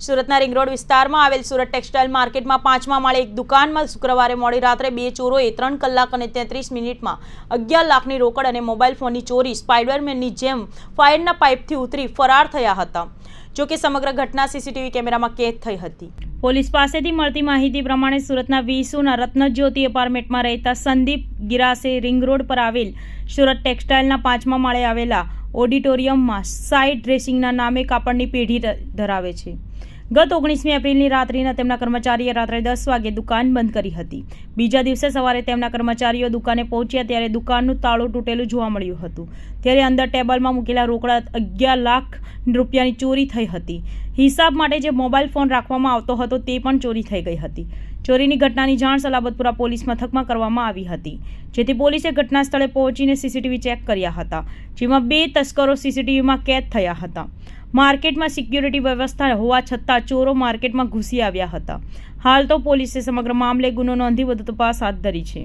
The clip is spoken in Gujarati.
સુરતના રિંગ રોડ વિસ્તારમાં આવેલ સુરત ટેક્સટાઇલ માર્કેટમાં પાંચમા માળે એક દુકાનમાં શુક્રવારે મોડી રાત્રે બે ચોરોએ ત્રણ કલાક અને તેત્રીસ મિનિટમાં અગિયાર લાખની રોકડ અને મોબાઈલ ફોનની ચોરી સ્પાઈડરમેનની જેમ ફાયરના પાઇપથી ઉતરી ફરાર થયા હતા. જોકે સમગ્ર ઘટના સીસીટીવી કેમેરામાં કેદ થઈ હતી. પોલીસ પાસેથી મળતી માહિતી પ્રમાણે સુરતના વીસુના રત્નજ્યોતિ એપાર્ટમેન્ટમાં રહેતા સંદીપ ગિરાસે રિંગ રોડ પર આવેલ સુરત ટેક્સટાઇલના પાંચમા માળે આવેલા ઓડિટોરિયમમાં સાઇડ ડ્રેસિંગના નામે કાપડની પેઢી ધરાવે છે. ગત ઓગણીસમી એપ્રિલની રાત્રિના તેમના કર્મચારીએ રાત્રે દસ વાગે દુકાન બંધ કરી હતી. બીજા દિવસે સવારે તેમના કર્મચારીઓ દુકાને પહોંચ્યા ત્યારે દુકાનનું તાળું તૂટેલું જોવા મળ્યું હતું. ત્યારે અંદર ટેબલમાં મૂકેલા રોકડા અગિયાર લાખ રૂપિયાની ચોરી થઈ હતી. હિસાબ માટે જે મોબાઈલ ફોન રાખવામાં આવતો હતો તે પણ ચોરી થઈ ગઈ હતી. ચોરીની ઘટનાની જાણ સલાબતપુરા પોલીસ મથકમાં કરવામાં આવી હતી. જેથી પોલીસે ઘટના સ્થળે પહોંચીને સીસીટીવી ચેક કર્યા હતા, જેમાં બે તસ્કરો સીસીટીવીમાં કેદ થયા હતા. માર્કેટમાં સિક્યુરિટી વ્યવસ્થા હોવા છતાં ચોરો માર્કેટમાં ઘૂસી આવ્યા હતા. હાલ તો પોલીસે સમગ્ર મામલે ગુનો નોંધી વધુ તપાસ હાથ ધરી છે.